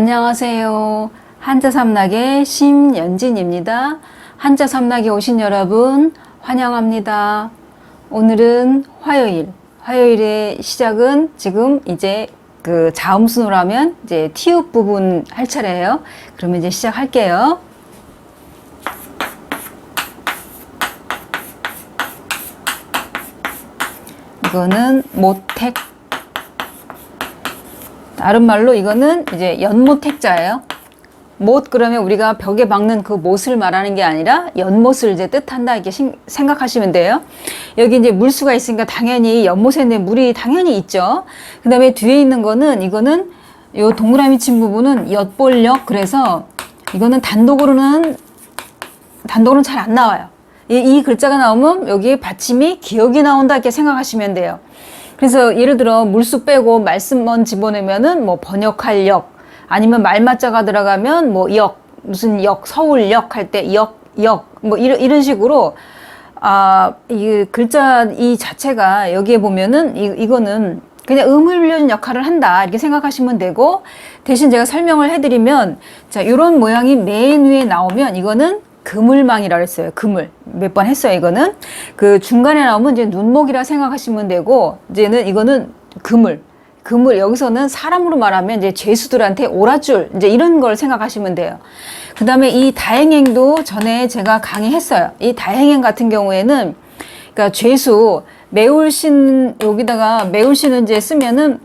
안녕하세요. 한자삼락의 심연진입니다. 한자삼락에 오신 여러분 환영합니다. 오늘은 화요일. 화요일의 시작은 지금 이제 그 자음순으로 하면 이제 티읕 부분 할 차례예요. 그러면 이제 시작할게요. 이거는 모택 다른 말로 이거는 이제 연못 택자예요. 못 그러면 우리가 벽에 박는 그 못을 말하는 게 아니라 연못을 이제 뜻한다 이렇게 신- 생각하시면 돼요. 여기 이제 물수가 있으니까 당연히 연못에 있는 물이 당연히 있죠. 그 다음에 뒤에 있는 거는 이거는 요 동그라미 친 부분은 엿볼력 그래서 이거는 단독으로는 단독으로는 잘 안 나와요. 이, 이 글자가 나오면 여기에 받침이 기억이 나온다 이렇게 생각하시면 돼요. 그래서 예를 들어 물수 빼고 말씀만 집어넣으면은 뭐 번역할 역 아니면 말맞자가 들어가면 뭐 역 무슨 역 서울역 할 때 역 역 뭐 이런 이런 식으로 아 이 글자 이 자체가 여기에 보면은 이 이거는 그냥 음을 역할을 한다 이렇게 생각하시면 되고 대신 제가 설명을 해드리면 자 이런 모양이 맨 위에 나오면 이거는 그물망이라 그랬어요. 그물 몇 번 했어요. 이거는 그 중간에 나오면 이제 눈목이라 생각하시면 되고 이제는 이거는 그물 그물 여기서는 사람으로 말하면 이제 죄수들한테 오라줄 이제 이런 걸 생각하시면 돼요. 그 다음에 이 다행행도 전에 제가 강의했어요. 이 다행행 같은 경우에는 그러니까 죄수 매울신 여기다가 매울신을 이제 쓰면은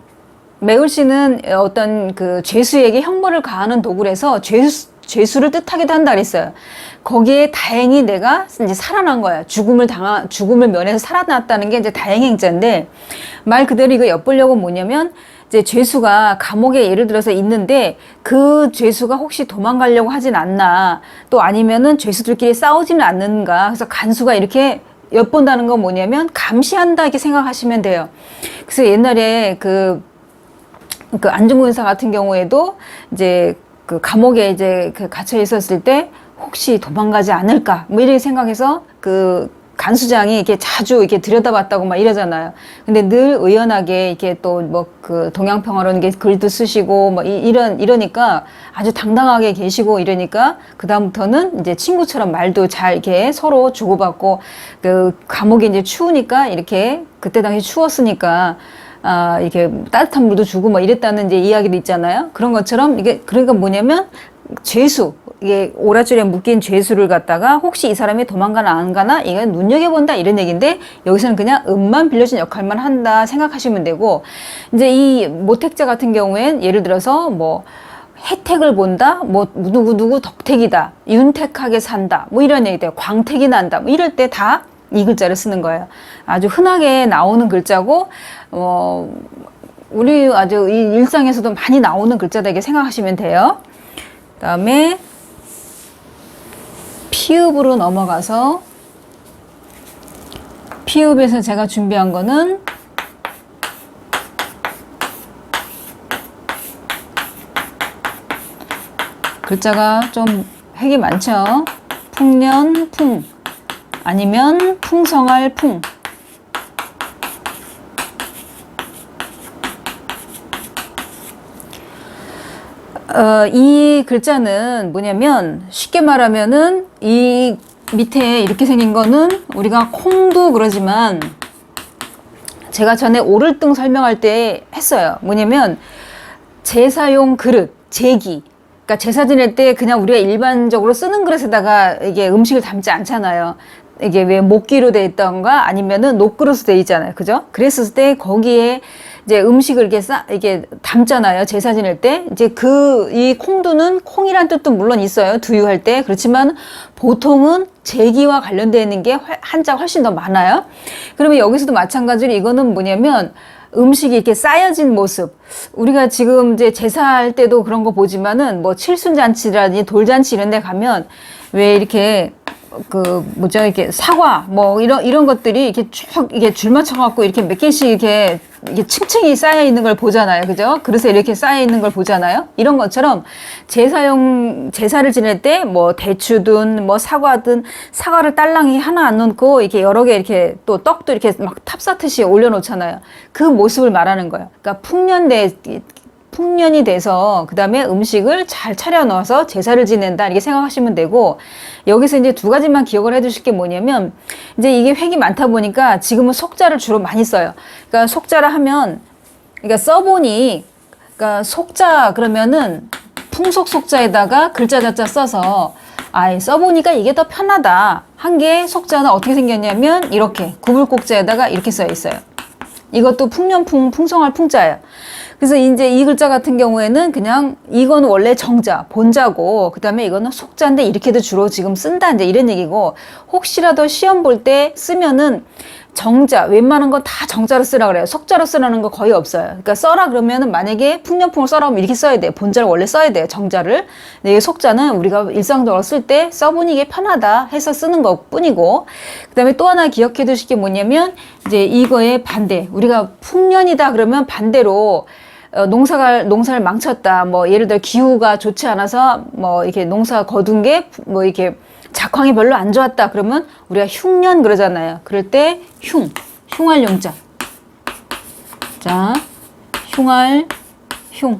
매울신은 어떤 그 죄수에게 형벌을 가하는 도구라서 죄수 죄수를 뜻하기도 한다 그랬어요. 거기에 다행히 내가 이제 살아난 거야. 죽음을 당한 죽음을 면해서 살아났다는 게 이제 다행행자인데 말 그대로 이거 엿보려고 뭐냐면 이제 죄수가 감옥에 예를 들어서 있는데 그 죄수가 혹시 도망가려고 하진 않나 또 아니면은 죄수들끼리 싸우지는 않는가 그래서 간수가 이렇게 엿본다는 건 뭐냐면 감시한다 이렇게 생각하시면 돼요. 그래서 옛날에 그 그 안중근 의사 같은 경우에도 이제 그 감옥에 이제 그 갇혀 있었을 때 혹시 도망가지 않을까 뭐 이렇게 생각해서 그 간수장이 이렇게 자주 이렇게 들여다봤다고 막 이러잖아요. 근데 늘 의연하게 이렇게 또 뭐 그 동양평화론 게 글도 쓰시고 뭐 이, 이런 이러니까 아주 당당하게 계시고 이러니까 그 다음부터는 이제 친구처럼 말도 잘 이렇게 서로 주고받고 그 감옥이 이제 추우니까 이렇게 그때 당시 추웠으니까 아, 이렇게 따뜻한 물도 주고 뭐 이랬다는 이제 이야기도 있잖아요. 그런 것처럼 이게 그러니까 뭐냐면 죄수 이게 오라줄에 묶인 죄수를 갖다가 혹시 이 사람이 도망가나 안 가나 이건 눈여겨본다 이런 얘기인데 여기서는 그냥 음만 빌려준 역할만 한다 생각하시면 되고 이제 이 모택자 같은 경우엔 예를 들어서 뭐 혜택을 본다, 뭐 누구 누구 덕택이다, 윤택하게 산다, 뭐 이런 얘기들, 광택이 난다, 뭐 이럴 때 다 이 글자를 쓰는 거예요. 아주 흔하게 나오는 글자고, 어, 우리 아주 이 일상에서도 많이 나오는 글자다 이렇게 생각하시면 돼요. 그다음에 피읍으로 넘어가서 피읍에서 제가 준비한 거는 글자가 좀 핵이 많죠. 풍년 풍 아니면 풍성할 풍. 어, 이 글자는 뭐냐면 쉽게 말하면은 이 밑에 이렇게 생긴 거는 우리가 콩도 그러지만 제가 전에 오를등 설명할 때 했어요. 뭐냐면 제사용 그릇, 제기. 그러니까 제사 지낼 때 그냥 우리가 일반적으로 쓰는 그릇에다가 이게 음식을 담지 않잖아요. 이게 왜 목기로 돼 있던가 아니면은 녹그릇으로 돼 있잖아요. 그죠? 그랬을 때 거기에 이제 음식을 이렇게 싸, 이게 담잖아요. 제사 지낼 때. 이제 그, 이 콩두는 콩이란 뜻도 물론 있어요. 두유할 때. 그렇지만 보통은 제기와 관련되어 있는 게 활- 한자 훨씬 더 많아요. 그러면 여기서도 마찬가지로 이거는 뭐냐면 음식이 이렇게 쌓여진 모습. 우리가 지금 이제 제사할 때도 그런 거 보지만은 뭐 칠순잔치라든지 돌잔치 이런 데 가면 왜 이렇게 그 뭐죠 이렇게 사과 뭐 이런 이런 것들이 이렇게 쭉 이게 줄 맞춰 갖고 이렇게 몇 개씩 이렇게 이게 층층이 쌓여 있는 걸 보잖아요, 그죠? 그릇에 이렇게 쌓여 있는 걸 보잖아요. 이런 것처럼 제사용 제사를 지낼 때 뭐 대추든 뭐 사과든 사과를 딸랑이 하나 안 넣고 이렇게 여러 개 이렇게 또 떡도 이렇게 막 탑사듯이 올려 놓잖아요. 그 모습을 말하는 거예요. 그러니까 풍년대 풍년이 돼서 그 다음에 음식을 잘 차려 넣어서 제사를 지낸다 이렇게 생각하시면 되고 여기서 이제 두 가지만 기억을 해두실 게 뭐냐면 이제 이게 획이 많다 보니까 지금은 속자를 주로 많이 써요. 그러니까 속자를 하면 그러니까 써보니 그러니까 속자 그러면은 풍속 속자에다가 글자 자자 써서 아이 써보니까 이게 더 편하다 한 게 속자는 어떻게 생겼냐면 이렇게 구불곡자에다가 이렇게 써 있어요. 이것도 풍년풍 풍성할 풍자예요. 그래서 이제 이 글자 같은 경우에는 그냥 이건 원래 정자, 본자고 그다음에 이거는 속자인데 이렇게도 주로 지금 쓴다 이제 이런 얘기고 혹시라도 시험 볼 때 쓰면은 정자 웬만한 건 다 정자로 쓰라 그래요. 속자로 쓰라는 거 거의 없어요. 그러니까 써라 그러면은 만약에 풍년풍을 써라 하면 이렇게 써야 돼요. 본자를 원래 써야 돼요. 정자를. 근데 이 속자는 우리가 일상적으로 쓸 때 써보니 이게 편하다 해서 쓰는 것 뿐이고 그다음에 또 하나 기억해 두실 게 뭐냐면 이제 이거의 반대. 우리가 풍년이다 그러면 반대로 어, 농사가 농사를 망쳤다. 뭐 예를 들어 기후가 좋지 않아서 뭐 이렇게 농사 거둔 게 뭐 이렇게 작황이 별로 안 좋았다. 그러면 우리가 흉년 그러잖아요. 그럴 때 흉, 흉할 용자. 자, 흉할 흉.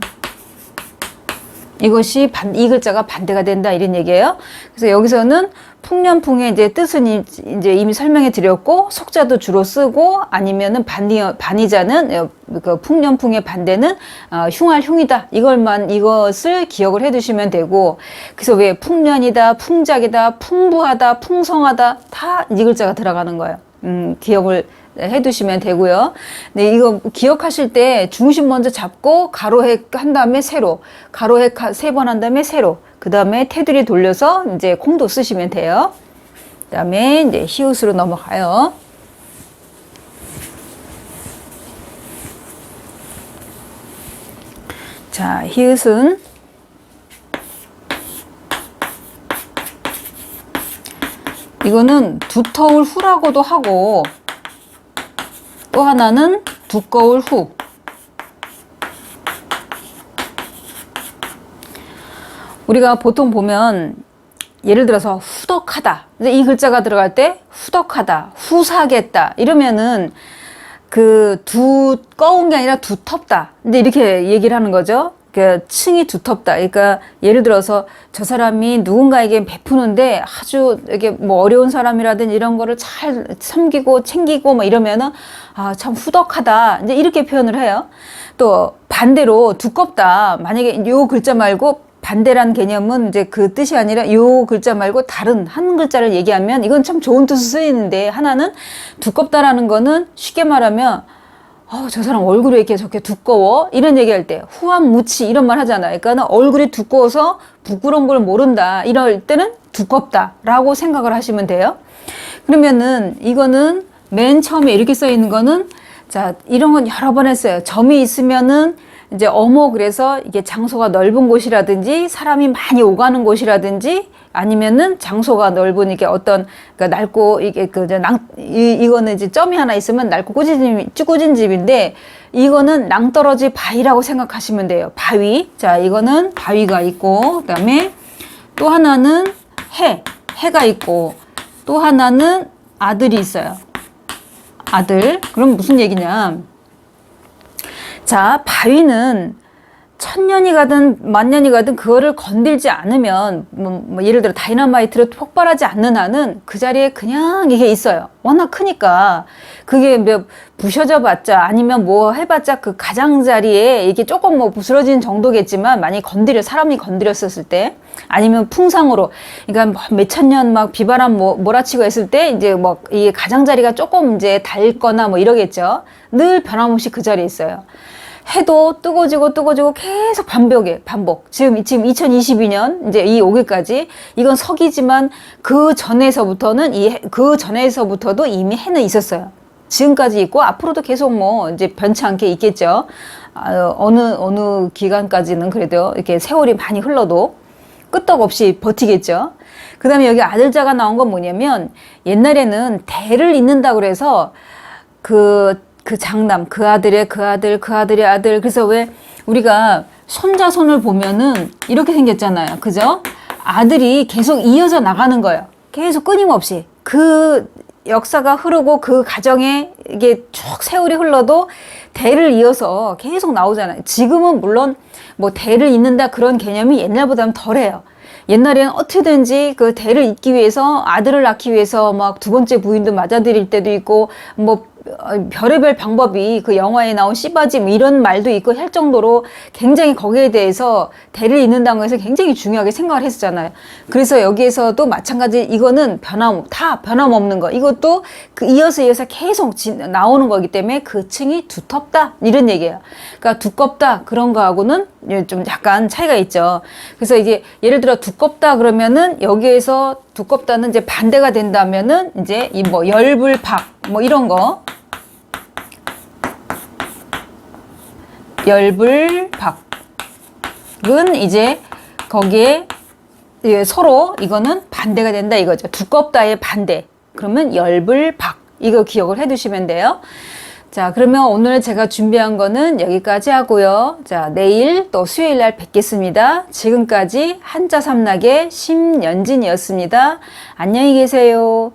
이것이 반, 이 글자가 반대가 된다 이런 얘기예요. 그래서 여기서는 풍년풍의 이제 뜻은 이- 이제 이미 설명해 드렸고 속자도 주로 쓰고 아니면은 반이 반이자는 어, 그 풍년풍의 반대는 어, 흉할 흉이다 이걸만 이것을 기억을 해두시면 되고 그래서 왜 풍년이다 풍작이다 풍부하다 풍성하다 다 이 글자가 들어가는 거예요. 음, 기억을 해두시면 되고요. 네, 이거 기억하실 때 중심 먼저 잡고 가로획 한 다음에 세로, 가로획 세번 한 다음에 세로, 그 다음에 테두리 돌려서 이제 콩도 쓰시면 돼요. 그 다음에 이제 히읗으로 넘어가요. 자, 히읗은 이거는 두터울 후라고도 하고 또 하나는 두꺼울 후. 우리가 보통 보면 예를 들어서 후덕하다. 이 글자가 들어갈 때 후덕하다, 후사겠다 이러면은 그 두꺼운 게 아니라 두텁다. 근데 이렇게 얘기를 하는 거죠. 그 층이 두텁다. 그러니까 예를 들어서 저 사람이 누군가에게 베푸는데 아주 이게 뭐 어려운 사람이라든 이런 거를 잘 섬기고 챙기고 뭐 이러면은 아 참 후덕하다. 이제 이렇게 표현을 해요. 또 반대로 두껍다. 만약에 요 글자 말고 반대란 개념은 이제 그 뜻이 아니라 요 글자 말고 다른 한 글자를 얘기하면 이건 참 좋은 뜻으로 쓰이는데 하나는 두껍다라는 거는 쉽게 말하면 어, 저 사람 얼굴이 이렇게 저렇게 두꺼워? 이런 얘기할 때 후한 무치 이런 말 하잖아요. 그러니까 얼굴이 두꺼워서 부끄러운 걸 모른다. 이럴 때는 두껍다라고 생각을 하시면 돼요. 그러면은 이거는 맨 처음에 이렇게 써 있는 거는 자 이런 건 여러 번 했어요. 점이 있으면은 이제 어머 그래서 이게 장소가 넓은 곳이라든지 사람이 많이 오가는 곳이라든지 아니면은 장소가 이게 어떤 그러니까 낡고 이게 그낭 이거는 이제 점이 하나 있으면 낡고 꾸진 집 꾸진 집인데 이거는 낭떠러지 바위라고 생각하시면 돼요. 바위. 자 이거는 바위가 있고 그다음에 또 하나는 해 해가 있고 또 하나는 아들이 있어요. 아들. 그럼 무슨 얘기냐? 자, 바위는 천년이 가든 만년이 가든 그거를 건들지 않으면 뭐, 뭐 예를 들어 다이너마이트로 폭발하지 않는 한은 그 자리에 그냥 이게 있어요. 워낙 크니까 그게 뭐 부셔져 봤자 아니면 뭐 해봤자 그 가장자리에 이게 조금 뭐 부스러진 정도겠지만 만약에 건드려 사람이 건드렸었을 때 아니면 풍상으로 그러니까 뭐 몇천 년 막 비바람 뭐 몰아치고 했을 때 이제 뭐 이 가장자리가 조금 이제 닳거나 뭐 이러겠죠. 늘 변함없이 그 자리에 있어요. 해도 뜨거워지고 뜨거워지고 계속 반복해 반복. 지금 지금 2022년 이제 이 5일까지 이건 석이지만 그 전에서부터는 이 그 전에서부터도 이미 해는 있었어요. 지금까지 있고 앞으로도 계속 뭐 이제 변치 않게 있겠죠. 아, 어느 어느 기간까지는 그래도 이렇게 세월이 많이 흘러도 끄떡없이 버티겠죠. 그 다음에 여기 아들자가 나온 건 뭐냐면 옛날에는 대를 잇는다 그래서 그, 그 장남, 그 아들의 그 아들, 그 아들의 아들. 그래서 왜 우리가 손자손을 보면은 이렇게 생겼잖아요. 그죠? 아들이 계속 이어져 나가는 거예요. 계속 끊임없이. 그 역사가 흐르고 그 과정에 이게 쭉 세월이 흘러도 대를 이어서 계속 나오잖아요. 지금은 물론 뭐 대를 잇는다 그런 개념이 옛날보다는 덜해요. 옛날에는 어떻게든지 그 대를 잇기 위해서 아들을 낳기 위해서 막 두 번째 부인도 맞아들일 때도 있고 뭐 어, 별의별 방법이 그 영화에 나온 씨바지 뭐 이런 말도 있고 할 정도로 굉장히 거기에 대해서 대를 잇는다는 것에서 굉장히 중요하게 생각을 했었잖아요. 그래서 여기에서도 마찬가지 이거는 변함 다 변함없는 거. 이것도 그 이어서 이어서 계속 지- 나오는 거기 때문에 그 층이 두텁다 이런 얘기예요. 그러니까 두껍다 그런 거하고는 좀 약간 차이가 있죠. 그래서 이게 예를 들어 두껍다 그러면은 여기에서 두껍다는 이제 반대가 된다면은 이제 이 뭐 열불박 뭐 이런 거 열불박은 이제 거기에 예, 서로 이거는 반대가 된다 이거죠. 두껍다의 반대. 그러면 열불박 이거 기억을 해 두시면 돼요. 자, 그러면 오늘 제가 준비한 거는 여기까지 하고요. 자, 내일 또 수요일 날 뵙겠습니다. 지금까지 한자 삼락의 심연진이었습니다. 안녕히 계세요.